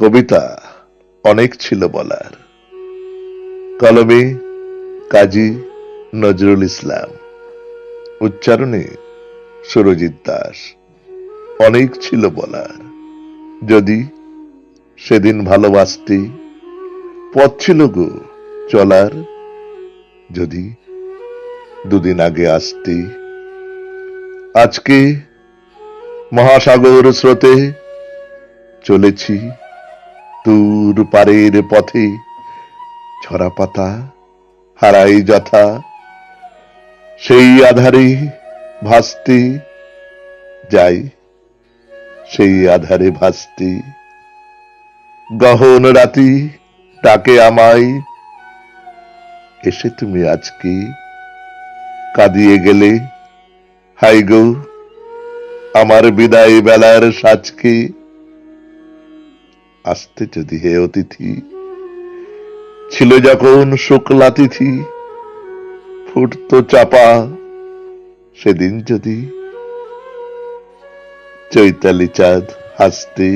কবিতা অনেক ছিল বলার। কলমে কাজী নজরুল ইসলাম, উচ্চারণে সুরজিৎ দাস, অনেক ছিল বলার। যদি সেদিন ভালোবাসতি, পথ ছিল গো চলার। যদি দুদিন আগে আসতি, আজকে মহাসাগর স্রোতে চলেছি। দূর পারের পথে ছড়া পাতা, হারাই যথা। সেই আধারে ভাসতে যাই, সেই আধারে ভাসতে। গহন রাতি ডাকে আমায়, এসে তুমি আজকে কাঁদিয়ে গেলে? হাই গো, আমার বিদায় বেলার সাজকে আসতে যদি হে অতিথি, ছিল যখন শুক্লা তিথি, ফুটতো চাপা, সেদিন যদি চৈতালি চাঁদ হাসতে